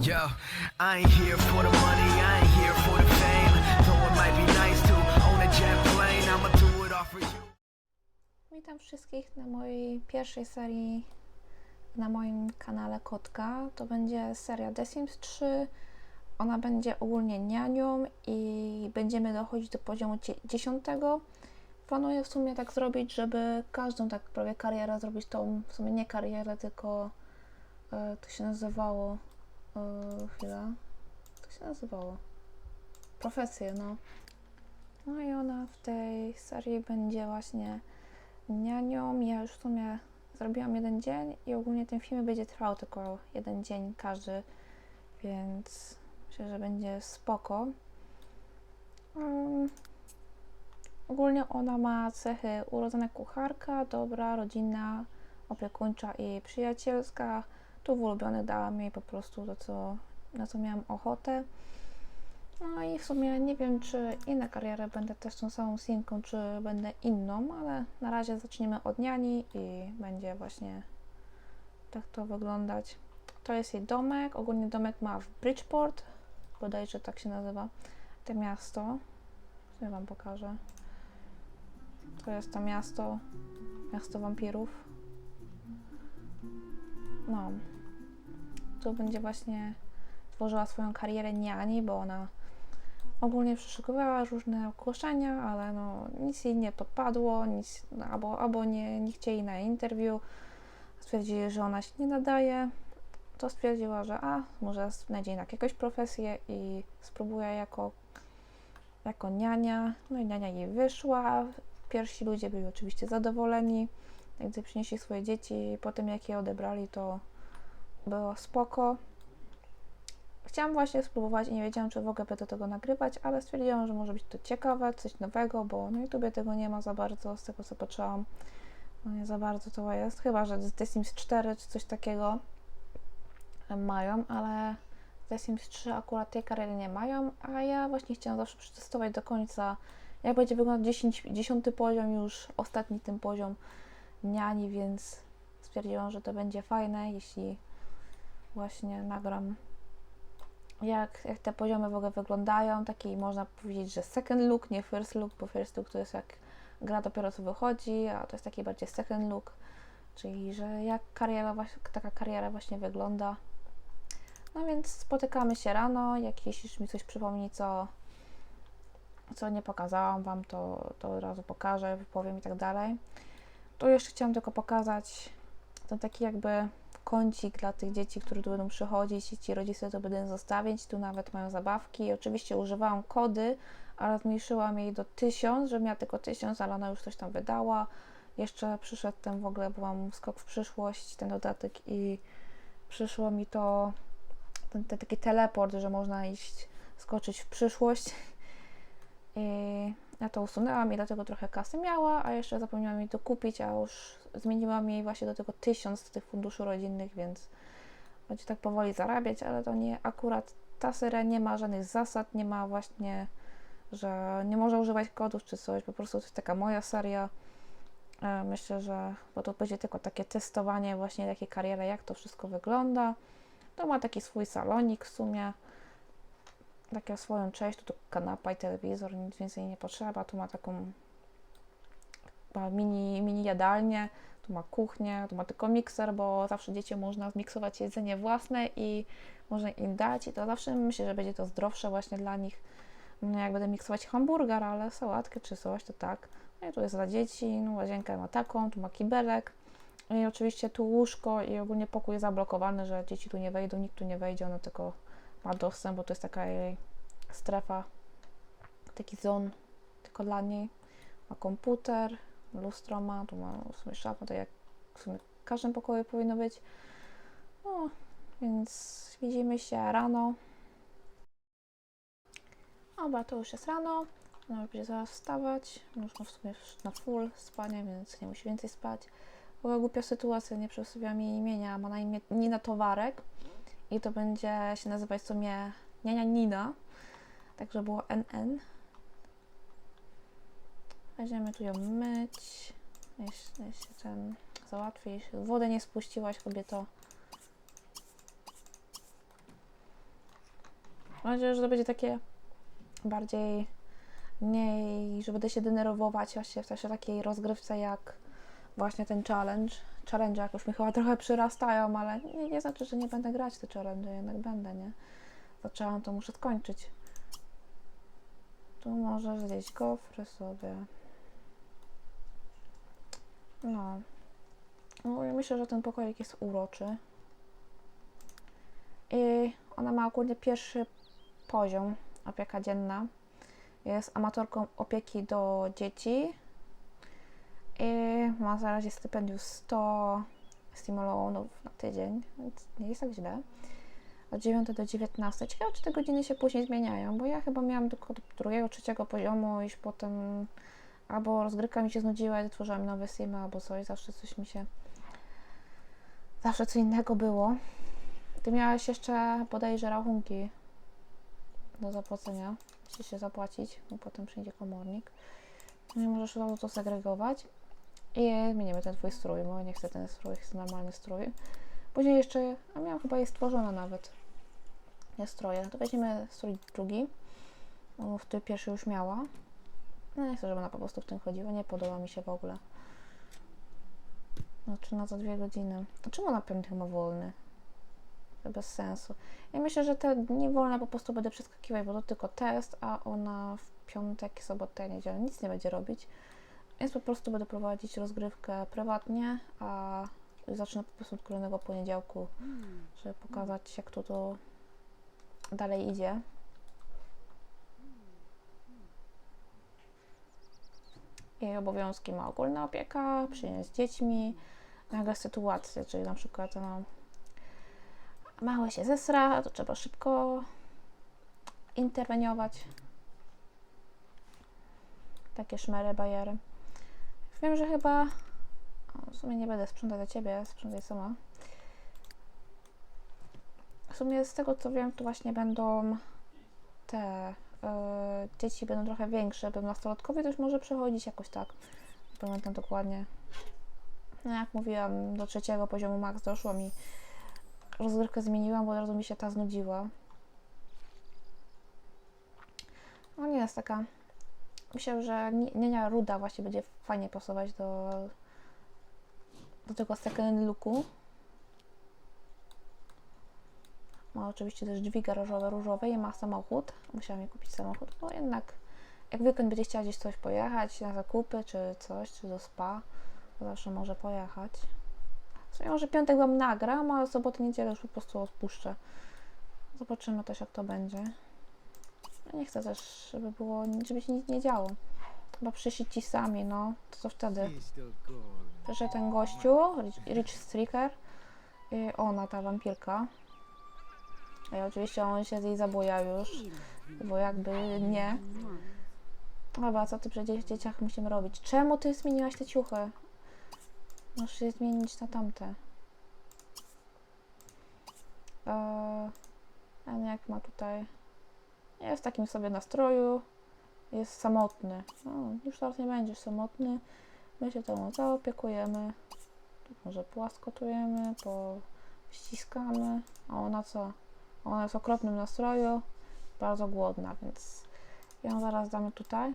Yo, I ain't here for the money, I ain't here for the fame. Though it might be nice to own a jet plane, I'ma do it for you. Witam wszystkich na mojej pierwszej serii na moim kanale Kotka. To będzie seria The Sims 3. Ona będzie ogólnie nianią i będziemy dochodzić do poziomu dzie- 10. Planuję w sumie tak zrobić, żeby każdą tak prawie karierę zrobić tą, w sumie nie karierę, tylko e, to się nazywało e, chwila, to się nazywało profesję, no. No i ona w tej serii będzie właśnie nianią. Ja już w sumie zrobiłam jeden dzień i ogólnie ten film będzie trwał tylko jeden dzień każdy, więc myślę, że będzie spoko. Um, ogólnie ona ma cechy urodzona kucharka, dobra, rodzinna, opiekuńcza i przyjacielska. Tu w ulubionych dałam jej po prostu to, co, na co miałam ochotę. No i w sumie nie wiem, czy inne kariery będę też tą samą sinką, czy będę inną, ale na razie zaczniemy od niani i będzie właśnie tak to wyglądać. To jest jej domek. Ogólnie domek ma w Bridgeport, bodajże tak się nazywa to miasto. Ja Wam pokażę. To jest to miasto, miasto wampirów. No. Tu będzie właśnie tworzyła swoją karierę niani, bo ona ogólnie przeszukowała różne ogłoszenia, ale no nic jej nie podpadło, nic, no, albo, albo nie, nie chcieli na interview, stwierdzili, że ona się nie nadaje, to stwierdziła, że a, może znajdzie jednak jakąś profesję i spróbuje jako, jako niania, no i niania jej wyszła, pierwsi ludzie byli oczywiście zadowoleni, gdy przynieśli swoje dzieci, potem jak je odebrali, to było spoko, Chciałam właśnie spróbować i nie wiedziałam, czy w ogóle będę tego nagrywać, ale stwierdziłam, że może być to ciekawe, coś nowego, bo na YouTubie tego nie ma za bardzo, z tego co patrzyłam. No nie za bardzo to jest, chyba że The Sims 4 czy coś takiego mają, ale The Sims 3 akurat tej kariery nie mają, a ja właśnie chciałam zawsze przetestować do końca, jak będzie wyglądać 10, 10 poziom już, ostatni ten poziom niani, więc stwierdziłam, że to będzie fajne, jeśli właśnie nagram jak, jak te poziomy w ogóle wyglądają, taki można powiedzieć, że second look, nie first look, bo first look to jest jak gra dopiero co wychodzi, a to jest taki bardziej second look, czyli że jak kariera, taka kariera właśnie wygląda. No więc spotykamy się rano, jak jeśli mi coś przypomni, co, co nie pokazałam Wam, to, to od razu pokażę, powiem i tak dalej. Tu jeszcze chciałam tylko pokazać ten taki jakby kącik dla tych dzieci, które tu będą przychodzić i ci rodzice to będą zostawić. Tu nawet mają zabawki. Oczywiście używałam kody, ale zmniejszyłam jej do 1000, że miała tylko 1000, ale ona już coś tam wydała. Jeszcze przyszedł ten w ogóle, byłam skok w przyszłość, ten dodatek i przyszło mi to ten, ten taki teleport, że można iść, skoczyć w przyszłość. I ja to usunęłam i dlatego trochę kasy miała, a jeszcze zapomniałam jej to kupić, a już zmieniłam jej właśnie do tego 1000 z tych funduszy rodzinnych, więc będzie tak powoli zarabiać, ale to nie akurat ta seria nie ma żadnych zasad, nie ma właśnie, że nie można używać kodów czy coś, po prostu to jest taka moja seria. E, Myślę, że bo to będzie tylko takie testowanie właśnie takiej kariery, jak to wszystko wygląda. To ma taki swój salonik w sumie, taką swoją część, tu to kanapa i telewizor, nic więcej nie potrzeba. Tu ma taką ma mini, mini jadalnię, tu ma kuchnię, tu ma tylko mikser, bo zawsze dzieciom można zmiksować jedzenie własne i można im dać i to zawsze myślę, że będzie to zdrowsze właśnie dla nich. No jak będę miksować hamburger, ale sałatkę czy coś, to tak. No i tu jest dla dzieci, no łazienkę ma taką, tu ma kibelek. I oczywiście tu łóżko i ogólnie pokój jest zablokowany, że dzieci tu nie wejdą, nikt tu nie wejdzie, ona tylko ma dostęp, bo to jest taka jej strefa, taki zon tylko dla niej. Ma komputer, lustro ma, tu ma w sumie szafę, tak jak w sumie w każdym pokoju powinno być. No, więc widzimy się rano. Dobra, to już jest rano. No, będzie zaraz wstawać. Już ma w sumie na full spania, więc nie musi więcej spać. Była głupia sytuacja, nie przedstawiłam jej imienia. Ma na imię Nina Towarek i to będzie się nazywać w sumie Niania Nina. Także było NN. Będziemy tu ją myć. Jeśli, jeśli ten załatwisz. Wodę nie spuściłaś, kobieto. Mam nadzieję, że to będzie takie bardziej mniej, że będę się denerwować właśnie w też takiej rozgrywce jak właśnie ten challenge. Challenge jakoś mi chyba trochę przyrastają, ale nie, nie znaczy, że nie będę grać te challenge, jednak będę, nie? Zaczęłam, to muszę skończyć. Tu możesz zjeść gofry sobie. No. no myślę, że ten pokoik jest uroczy. I ona ma ogólnie pierwszy poziom, opieka dzienna. Jest amatorką opieki do dzieci. I ma za razie stypendium 100 stimulonów na tydzień, więc nie jest tak źle. Od 9 do 19. Ciekawe, czy te godziny się później zmieniają, bo ja chyba miałam tylko do drugiego, trzeciego poziomu, iż potem albo rozgrywka mi się znudziła i tworzyłam nowe simy, albo coś, zawsze coś mi się, zawsze co innego było. Ty miałeś jeszcze bodajże rachunki do zapłacenia, musisz się zapłacić, bo potem przyjdzie komornik. No i możesz od razu to segregować i zmienimy ten twój strój, bo nie chcę ten strój, chcę normalny strój. Później jeszcze, a miałam chyba jest stworzona nawet, nie stroje. To weźmiemy strój drugi, bo w tym pierwszy już miała. No nie chcę, żeby ona po prostu w tym chodziła, nie podoba mi się w ogóle. Znaczy na za dwie godziny. To czemu na piątek ma wolny? To bez sensu. Ja myślę, że te dni wolne po prostu będę przeskakiwać, bo to tylko test, a ona w piątek, sobotę, niedzielę nic nie będzie robić. Więc po prostu będę prowadzić rozgrywkę prywatnie, a zacznę po prostu od kolejnego poniedziałku, żeby pokazać jak to, to dalej idzie. Jej obowiązki ma ogólna opieka, przyjęcie z dziećmi, nagle sytuacje, czyli na przykład no, mały się zesra, to trzeba szybko interweniować. Takie szmery, bajery. Wiem, że chyba w sumie nie będę sprzątać za ciebie, sprzątaj sama. W sumie z tego co wiem, to właśnie będą te y, dzieci będą trochę większe, będą nastolatkowie, to już może przechodzić jakoś tak. Nie pamiętam dokładnie. No jak mówiłam, do trzeciego poziomu max doszłam i rozgrywkę zmieniłam, bo od razu mi się ta znudziła. No nie jest taka. Myślę, że Nienia Ruda właśnie będzie fajnie pasować do, do tego second looku. Ma oczywiście też drzwi garażowe różowe i ma samochód. Musiałam jej kupić samochód, bo jednak jak weekend będzie chciała gdzieś coś pojechać, na zakupy czy coś, czy do spa, to zawsze może pojechać. W sumie może piątek Wam nagram, a sobotę, niedzielę już po prostu odpuszczę. Zobaczymy też jak to będzie. Ja nie chcę też, żeby było, żeby się nic nie działo. Chyba przyszli ci sami, no. To co wtedy? Że ten gościu, Rich- Striker i ona, ta wampirka. I oczywiście on się z jej zabuja już, bo jakby nie. Dobra, co ty przy dzie- dzieciach musimy robić? Czemu ty zmieniłaś te ciuchy? Możesz je zmienić na tamte. Eee, a jak ma tutaj. Jest w takim sobie nastroju. Jest samotny. No, już teraz nie będziesz samotny. My się temu zaopiekujemy. Może płaskotujemy, pościskamy. A ona co? Ona jest w okropnym nastroju. Bardzo głodna, więc ją zaraz damy tutaj.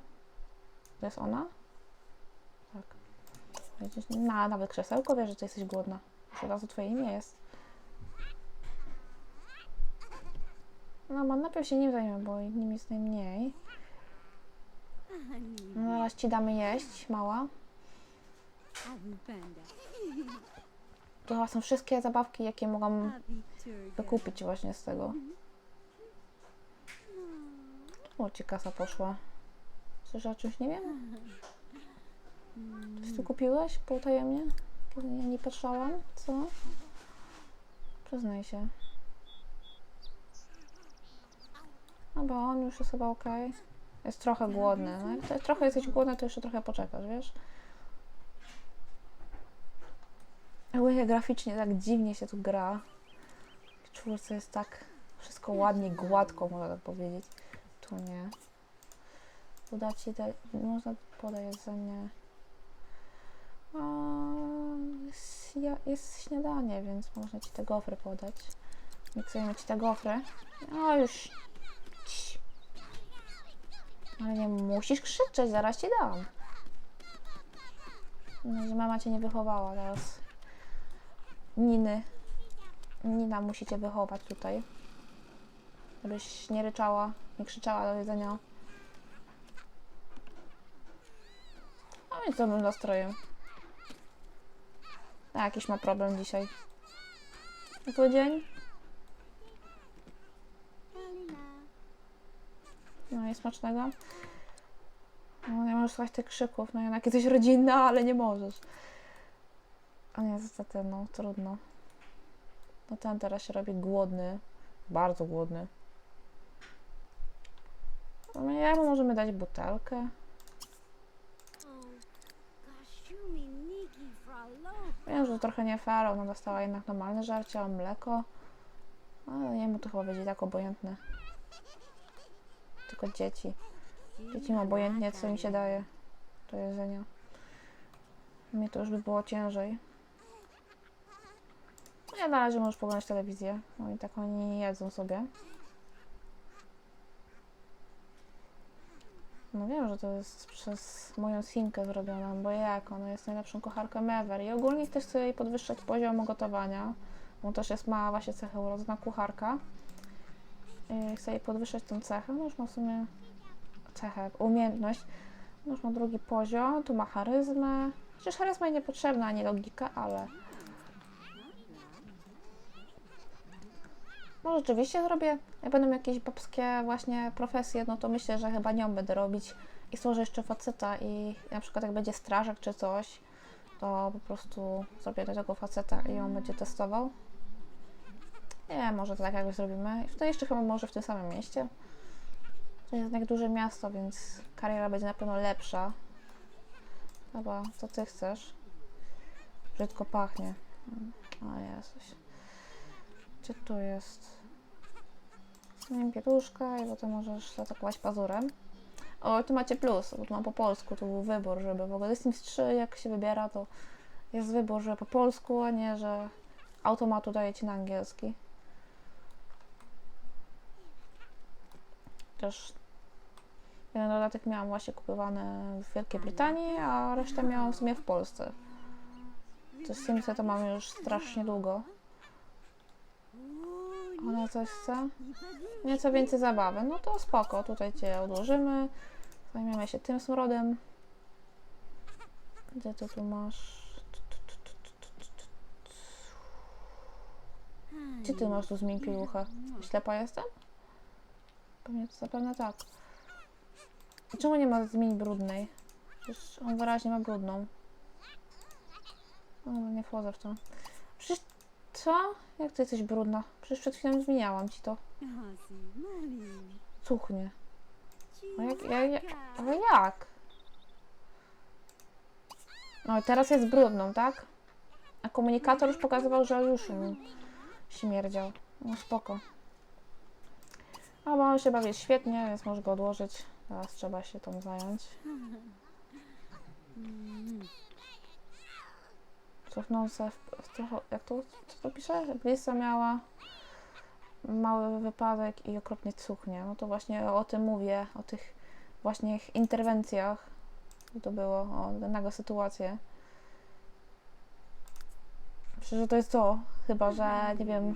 To jest ona? Tak. Na, nawet krzesełko wie, że ty jesteś głodna. Już od razu twoje imię jest. No, najpierw się nim zajmę, bo nim jest najmniej. No, zaraz ci damy jeść, mała. To chyba są wszystkie zabawki, jakie mogłam wykupić właśnie z tego. O, ci kasa poszła. Coś o czymś nie wiem? Coś tu kupiłeś potajemnie? Ja nie patrzałam? Co? Przyznaj się. No bo on już jest chyba ok. Jest trochę głodny. No jak trochę jesteś głodny, to jeszcze trochę poczekasz, wiesz? Ogólnie graficznie tak dziwnie się tu gra. W czwórce jest tak wszystko ładnie, gładko, można tak powiedzieć. Tu nie. Uda ci te, można podać jedzenie. A, jest, ja- jest śniadanie, więc można ci te gofry podać. Miksujemy ci te gofry. O, już Ale nie musisz krzyczeć, zaraz ci dam. No, że mama cię nie wychowała teraz. Niny. Nina musi cię wychować tutaj. Żebyś nie ryczała, nie krzyczała do jedzenia. No i z dobrym nastrojem. A, jakiś ma problem dzisiaj. Zły dzień? No i smacznego. No nie możesz słuchać tych krzyków, no jednak jesteś rodzinna, ale nie możesz. A nie, niestety, no trudno. No ten teraz się robi głodny. Bardzo głodny. No ja mu możemy dać butelkę. Wiem, że to trochę nie fair, ona dostała jednak normalne żarcie, a mleko. Ale jemu to chyba będzie tak obojętne. Tylko dzieci. Dzieci ma obojętnie, co im się daje do jedzenia. Mnie to już by było ciężej. Ja na razie możesz poglądać telewizję. No i tak oni jedzą sobie. No wiem, że to jest przez moją Simkę zrobione, bo jak, ona jest najlepszą kucharką ever i ogólnie też chcę jej podwyższać poziom gotowania, bo też jest mała właśnie cecha urodzona kucharka. I chcę jej podwyższać tą cechę, no już ma w sumie cechę, umiejętność. No już ma drugi poziom, tu ma charyzmę. Chociaż charyzma jej niepotrzebna, ani logika, ale... No rzeczywiście zrobię, jak będą jakieś babskie właśnie profesje, no to myślę, że chyba nią będę robić i stworzę jeszcze faceta i na przykład jak będzie strażak czy coś, to po prostu zrobię do tego faceta i on będzie testował. Nie może to tak jakoś zrobimy. Wtedy jeszcze chyba może w tym samym mieście. To jest jednak duże miasto, więc kariera będzie na pewno lepsza. Chyba, co ty chcesz? Brzydko pachnie. O Jezus. Gdzie tu jest? Zmień pietuszka i potem możesz zaatakować pazurem. O, tu macie plus, bo tu mam po polsku, tu był wybór, żeby w ogóle z Sims 3 jak się wybiera, to jest wybór, że po polsku, a nie, że automatu daje ci na angielski. Też jeden dodatek miałam właśnie kupowany w Wielkiej Brytanii, a resztę miałam w sumie w Polsce. To Simsy to mam już strasznie długo. Ona coś chce? Nieco więcej zabawy. No to spoko, tutaj Cię odłożymy. Zajmiemy się tym smrodem. Gdzie to tu masz? Gdzie Ty masz tu zmień pieluchę? Ślepa jestem? Pewnie to zapewne tak. Czemu nie ma zmień brudnej? Przecież on wyraźnie ma brudną. No, nie wchodzę w to. Przecież co? Jak ty jesteś brudna? Przecież przed chwilą zmieniałam ci to. Cuchnie. No jak, ja, ja, ale jak? No teraz jest brudną, tak? A komunikator już pokazywał, że już mi śmierdział. No spoko. A on się świetnie, więc może go odłożyć. Teraz trzeba się tą zająć. Cofnące w, w trochę, jak to, co to pisze? Blisa miała mały wypadek i okropnie cuchnie. No to właśnie o tym mówię, o tych właśnie interwencjach. To było? O danego sytuację. Myślę, że to jest to. Chyba, że nie wiem,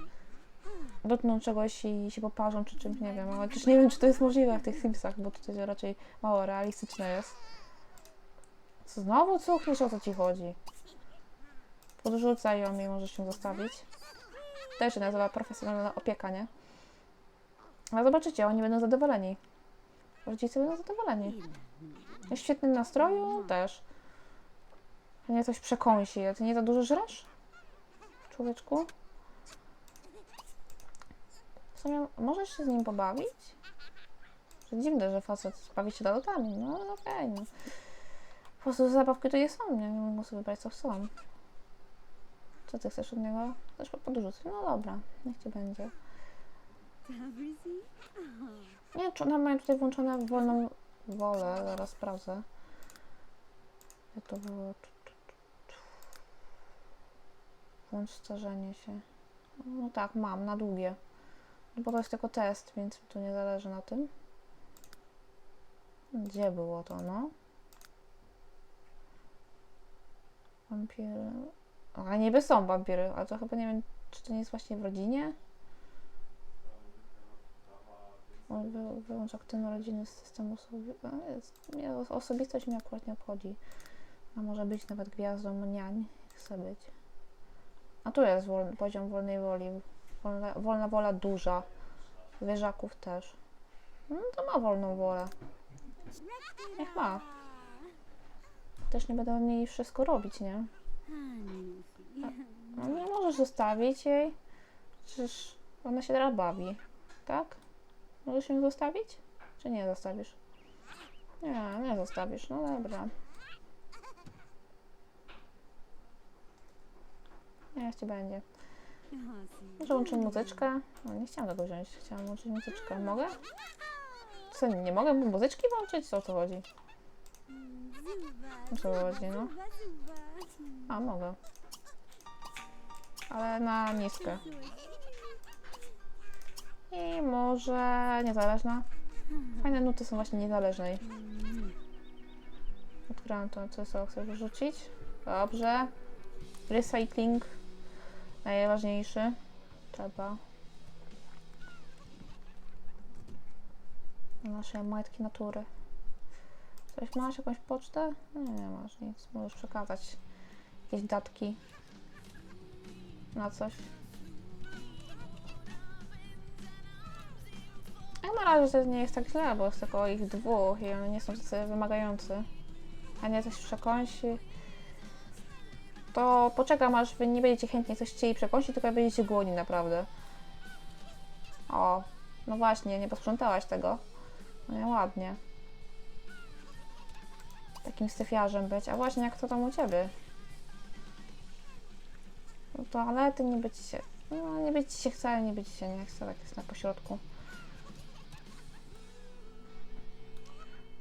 dotkną czegoś i się poparzą czy czymś, nie wiem. Ale też nie wiem, czy to jest możliwe w tych Simsach, bo tutaj raczej mało realistyczne jest. Co, znowu cuchniesz? O co ci chodzi? Podrzucaj ją i możesz się zostawić. To się nazywa profesjonalna opieka, nie? Ale zobaczycie, oni będą zadowoleni. Rodzice będą zadowoleni. W świetnym nastroju? Też. Nie coś przekąsi. Ty nie za dużo żresz? Człowieczku? Sumie możesz się z nim pobawić? Dziwne, że facet bawi się lodami. No ale okej, no. Po prostu zabawki to nie są, nie? Mogą sobie wybrać co chcą. Co ty chcesz od niego? Też podrzucę. No dobra, niech ci będzie. Nie czy one mają tutaj włączone wolną wolę. Zaraz sprawdzę. Jak to było? Włącz starzenie się. No tak, mam, na długie. No bo to jest tylko test, więc mi tu nie zależy na tym. Gdzie było to, no? Wampiry. A niby są wampiry, ale to chyba nie wiem, czy to nie jest właśnie w rodzinie? Wy, wyłącz aktywną rodzinę z systemu osobi- Osobistość mnie akurat nie obchodzi. A może być nawet gwiazdą niań, chce być. A tu jest wolny, poziom wolnej woli. Wolna, wolna wola duża. Zwierzaków też. No to ma wolną wolę. Niech ma. Też nie w niej wszystko robić, nie? No nie możesz zostawić jej. Przecież ona się teraz bawi. Tak? Możesz ją zostawić? Czy nie zostawisz? Nie, nie zostawisz. No dobra. Niech ci będzie. Może łączę muzyczkę? No nie chciałam tego wziąć. Chciałam włączyć muzyczkę. Mogę? Co, nie mogę muzyczki włączyć? Co o to chodzi? Co chodzi, no? A, mogę. Ale na niskę. I może niezależna. Fajne nuty są właśnie niezależnej. Odkryłam to, co chcę wyrzucić. Dobrze. Recycling. Najważniejszy. Trzeba. Nasze majtki natury. Coś masz? Jakąś pocztę? Nie, nie masz nic. Możesz przekazać jakieś datki na coś. Jak na razie to nie jest tak źle, bo jest tylko ich dwóch i one nie są tacy wymagający. A nie coś przekąsi. To poczekam, aż wy nie będziecie chętnie coś chcieli przekąsić, tylko będziecie głodni naprawdę. O, no właśnie, nie posprzątałaś tego. No nie, ładnie. Takim syfiarzem być. A właśnie, jak to tam u Ciebie? No toalety nie być się... No, nie być się chce, nie być się nie chce, tak jest na pośrodku.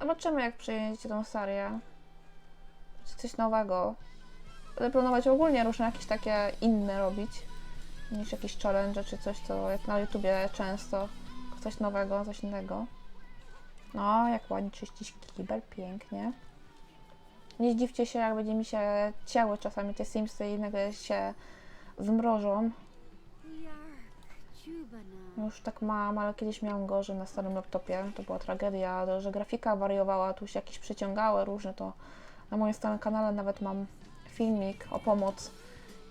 Zobaczymy, jak przyjęcie tą serię. Czy coś nowego. Planować ogólnie różne jakieś takie inne robić. Niż jakieś challenge czy coś, co jak na YouTubie często. Coś nowego, coś innego. No, jak ładnie czyścić kibel, pięknie. Nie zdziwcie się, jak będzie mi się ciały czasami te Simsy i nagle się zmrożą. Już tak mam, ale kiedyś miałam gorzej na starym laptopie. To była tragedia, że grafika wariowała, tu się jakieś przyciągały różne, to na moim starym kanale nawet mam filmik o pomoc,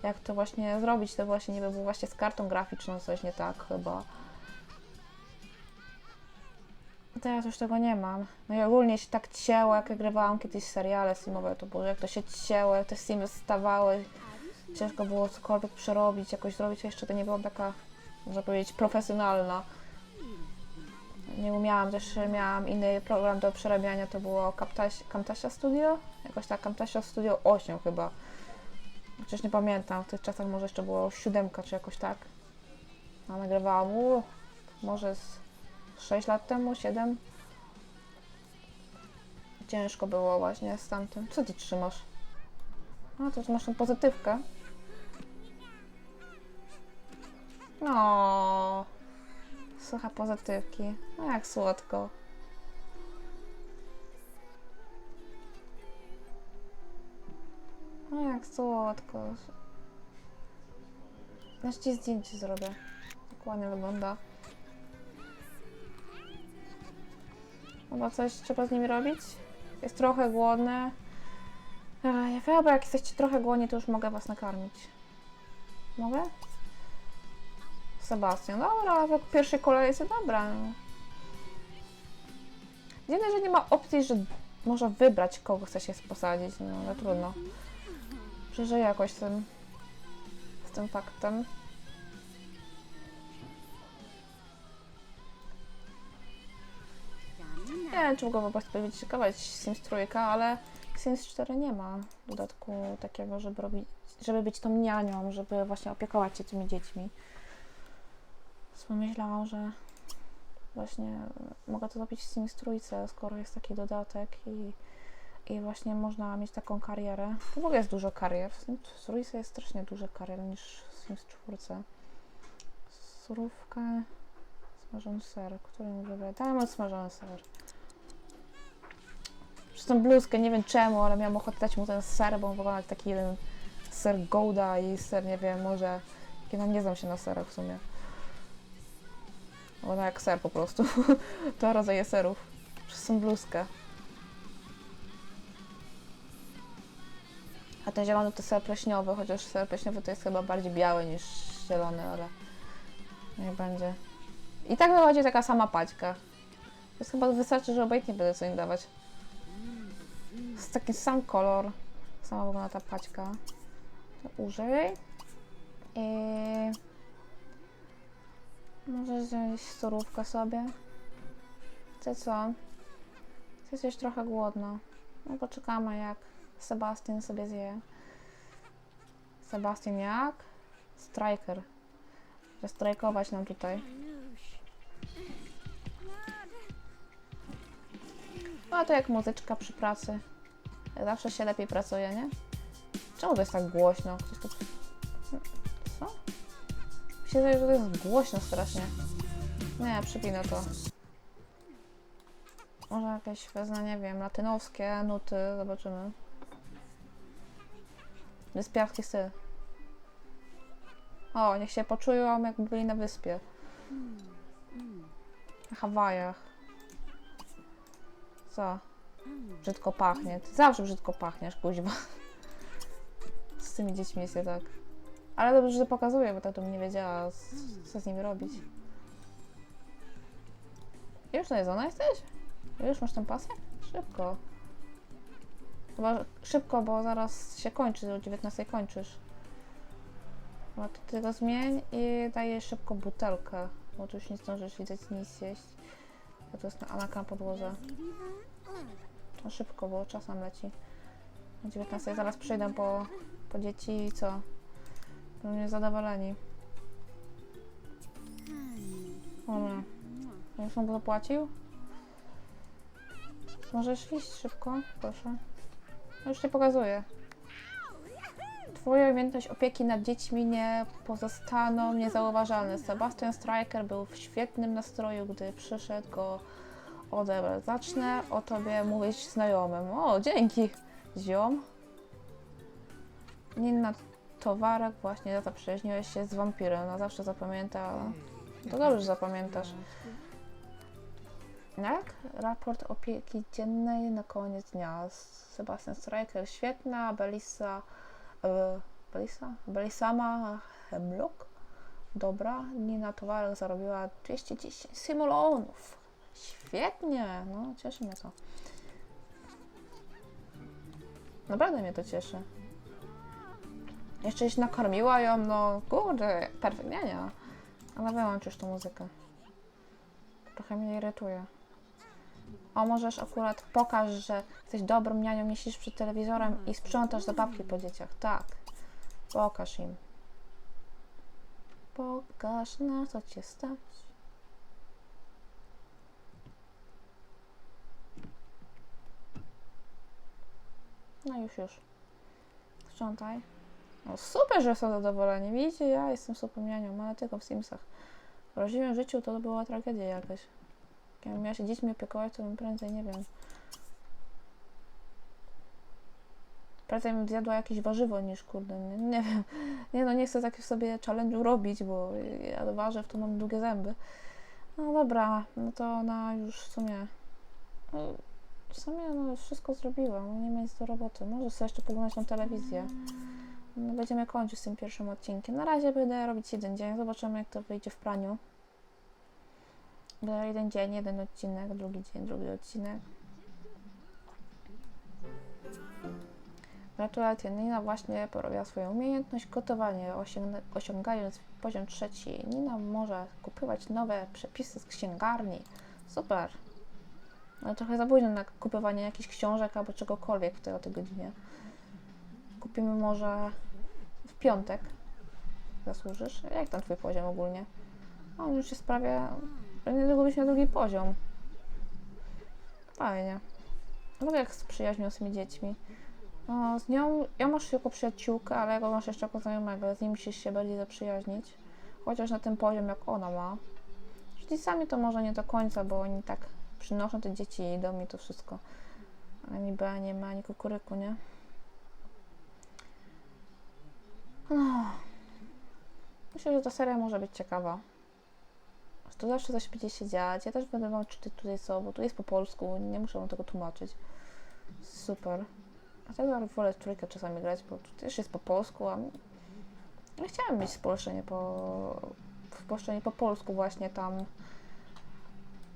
jak to właśnie zrobić. To właśnie niby było właśnie z kartą graficzną coś nie tak chyba. Teraz już tego nie mam. No i ogólnie się tak cięło, jak grywałam kiedyś seriale simowe, to było, jak to się cięło, te simy stawały, ciężko było cokolwiek przerobić, jakoś zrobić, jeszcze to nie byłam taka, można powiedzieć, profesjonalna. Nie umiałam, też miałam inny program do przerabiania, to było Camtasia Studio? Jakoś tak, Camtasia Studio 8 chyba. Chociaż nie pamiętam, w tych czasach może jeszcze było siódemka czy jakoś tak. A nagrywałam, u, może z 6 lat temu, 7. Ciężko było właśnie z tamtym. Co ty trzymasz? A, to masz tą pozytywkę. No, słucha pozytywki. No jak słodko. No jak słodko. Znaczy ci zdjęcie zrobię. Tak ładnie wygląda. Chyba coś trzeba z nimi robić? Jest trochę głodny. Ej, chyba jak jesteście trochę głodni, to już mogę was nakarmić. Mogę? Sebastian, dobra, w pierwszej kolejce, dobra. Dziwne, że nie ma opcji, że można wybrać, kogo chce się posadzić, no ale trudno. Przeżyję jakoś z tym, z tym faktem. Nie wiem, czy mogę po prostu weryfikować Sims Trójka, ale Sims 4 nie ma dodatku takiego, żeby robić, żeby być tą nianią, żeby właśnie opiekować się tymi dziećmi. Więc pomyślałam, że właśnie mogę to zrobić w Sims Trójce, skoro jest taki dodatek i, i właśnie można mieć taką karierę. W ogóle jest dużo karier. W Trójce jest strasznie dużo karier niż w Sims 4. Surówkę, smażony ser, który mi wybrać? Dajmy smażony ser. Przez tą bluzkę, nie wiem czemu, ale miałam ochotę dać mu ten ser, bo on wygląda jak taki jeden ser Gouda i ser, nie wiem, może... Ja nie znam się na serach w sumie. Wygląda jak ser po prostu. to rodzaje serów. Przez tą bluzkę. Ten zielony to ser pleśniowy, chociaż ser pleśniowy to jest chyba bardziej biały niż zielony, ale niech będzie. I tak wychodzi taka sama paćka. Jest chyba wystarczy, że obojętnie będę co im dawać. Jest taki sam kolor. Sama wygląda ta paćka. Użyj. I... Możesz wziąć surówkę sobie. Ty co? Jesteś trochę głodna. No poczekamy jak Sebastian sobie zje. Sebastian jak? Striker. Strajkować nam tutaj. A to jak muzyczka przy pracy. Zawsze się lepiej pracuje, nie? Czemu to jest tak głośno? Ktoś tu... Co? Mi się że to jest głośno strasznie. Nie, przypinę to. Może jakieś, wezmę, nie wiem, latynowskie nuty, zobaczymy. Wyspiarski styl. O, niech się poczują, jakby byli na wyspie. Na Hawajach. Co? Brzydko pachnie. Ty zawsze brzydko pachniesz, kuźwa. Z tymi dziećmi jest tak. Ale dobrze, że pokazuję, bo tak to bym nie wiedziała, co z nimi robić. Już najedzona jesteś? Już masz ten pasek? Szybko. Chyba szybko, bo zaraz się kończy, o 19 kończysz. No to ty go zmień i daję szybko butelkę, bo tu już nie zdążysz widzieć nic jeść. Bo to jest na, na, na podłodze. To szybko, bo czas nam leci. O 19 zaraz przyjdę po, po dzieci i co? Będą niezadowoleni. O nie. Już on zapłacił? Możesz iść szybko? Proszę. No Już ci pokazuję. Twoja umiejętność opieki nad dziećmi nie pozostaną niezauważalne. Sebastian Striker był w świetnym nastroju, gdy przyszedł go odebrać. Zacznę o tobie mówić znajomym. O, dzięki, ziom. Nina Towarek właśnie zaprzyjaźniłeś się z wampirem. Na zawsze zapamięta. To dobrze, że zapamiętasz. Jak? Raport opieki dziennej na koniec dnia. Sebastian Striker świetna, Belisa, e, Belisa? Belisama Hemlock. Dobra, Nina Towarek zarobiła 210 symulonów. Świetnie, no cieszy mnie to. Naprawdę mnie to cieszy. Jeszcze się nakarmiła ją, no kurde, perfeknie, Ale wyłącz tą muzykę. Trochę mnie irytuje. O, możesz akurat pokaż, że jesteś dobrą nianią, nie siedzisz przed telewizorem i sprzątasz zabawki po dzieciach. Tak. Pokaż im. Pokaż, na co cię stać. No już, już. Sprzątaj. No super, że są zadowoleni. Widzicie, ja jestem super nianią, ale tylko w Simsach. W prawdziwym życiu to była tragedia jakaś. Jak miała się dziećmi opiekować, to bym prędzej, nie wiem. Prędzej bym zjadła jakieś warzywo niż kurde, nie, nie wiem. Nie no, nie chcę takich sobie challenge'u robić, bo ja do warzyw to mam długie zęby. No dobra, no to ona już w sumie... No, w sumie no, wszystko zrobiła, no, nie ma nic do roboty. Może sobie jeszcze poglądać na telewizję. No, będziemy kończyć z tym pierwszym odcinkiem. Na razie będę robić jeden dzień, zobaczymy jak to wyjdzie w praniu. Będzie jeden dzień, jeden odcinek, drugi dzień, drugi odcinek. Gratulacje, Nina właśnie porobiła swoją umiejętność gotowania, osiągna- osiągając poziom trzeci. Nina może kupywać nowe przepisy z księgarni. Super. Ale trochę za późno na kupywanie jakichś książek albo czegokolwiek w tej, o tej godzinie. Kupimy może w piątek. Zasłużysz? Jak tam twój poziom ogólnie? On już jest prawie... Niedługo być na drugi poziom. Fajnie. Lubię jak z przyjaźnią z tymi dziećmi. No, z nią, ja masz jako przyjaciółkę, ale jego masz jeszcze jako znajomego, z nim musisz się bardziej zaprzyjaźnić. Chociaż na tym poziom, jak ona ma. Sami to może nie do końca, bo oni tak przynoszą te dzieci do mnie to wszystko. Ani B nie ma, ani kukuryku, nie? Ach. Myślę, że ta seria może być ciekawa. Tu zawsze coś będzie się dziać. Ja też będę wam czytać tutaj co, bo tu jest po polsku, nie muszę wam tego tłumaczyć. Super. Dlatego wolę w trójkę czasami grać, bo tu też jest po polsku, a ja chciałam mieć spolszczenie po, spolszczenie po polsku właśnie tam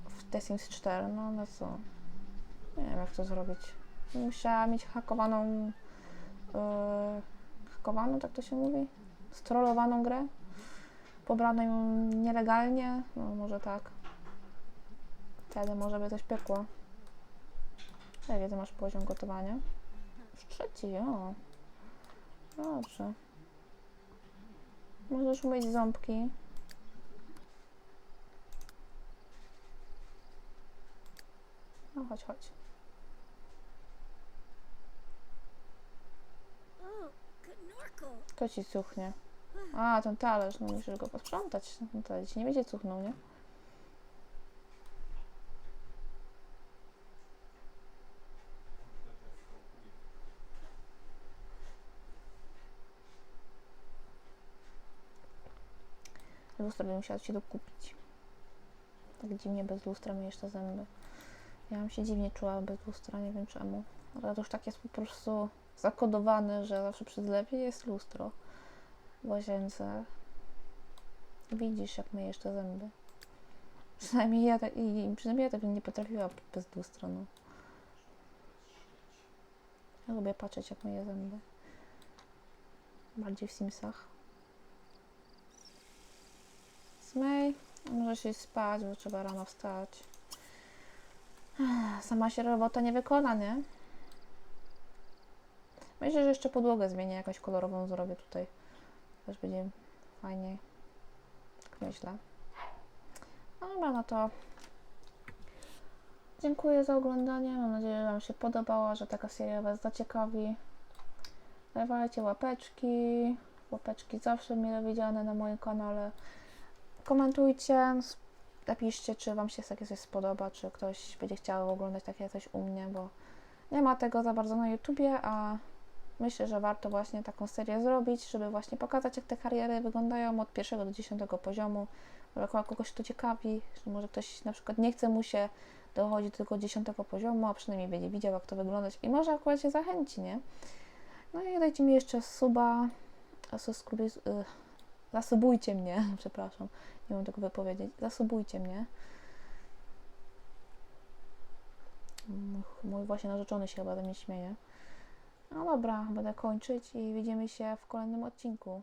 w The Sims 4, no ale co? Nie wiem jak to zrobić. Musiała mieć hakowaną yy, hakowaną, tak to się mówi? Strollowaną grę? Pobrano ją nielegalnie? No może tak. Wtedy może by coś piekło. Jaki ty masz poziom gotowania? Już trzeci, o. Dobrze. Możesz umyć ząbki. No chodź, chodź. To ci cuchnie. A, ten talerz, no musisz go posprzątać. No to ci nie będzie cuchnął, nie? Lustro bym musiała ci dokupić. Tak dziwnie bez lustra myjesz te zęby. Ja bym się dziwnie czuła bez lustra, nie wiem czemu. Ale to już tak jest po prostu zakodowane, że zawsze przy zlewie jest lustro łazience. Widzisz, jak myjesz te zęby. Przynajmniej ja, tak, i, przynajmniej ja tego nie potrafiła bez lustra, no. Ja lubię patrzeć, jak myję zęby. Bardziej w Simsach. Smej, może się spać, bo trzeba rano wstać. Sama się robota nie wykona, nie? Myślę, że jeszcze podłogę zmienię, jakąś kolorową zrobię tutaj. Też będzie fajniej. Tak myślę. No dobra, no to dziękuję za oglądanie. Mam nadzieję, że Wam się podobała, że taka seria Was zaciekawi. Dawajcie łapeczki. Łapeczki zawsze mile widziane na moim kanale. Komentujcie, napiszcie, czy Wam się takie coś spodoba, czy ktoś będzie chciał oglądać takie coś u mnie, bo nie ma tego za bardzo na YouTubie, a myślę, że warto właśnie taką serię zrobić, żeby właśnie pokazać, jak te kariery wyglądają od pierwszego do dziesiątego poziomu. Może kogoś to ciekawi, że może ktoś na przykład nie chce mu się dochodzić do tego dziesiątego poziomu, a przynajmniej będzie widział, jak to wyglądać i może akurat się zachęci, nie? No i dajcie mi jeszcze suba, y, zasubujcie mnie, przepraszam, nie mam tego wypowiedzieć, zasubujcie mnie. Mój właśnie narzeczony się chyba ze mnie śmieje. No dobra, będę kończyć i widzimy się w kolejnym odcinku.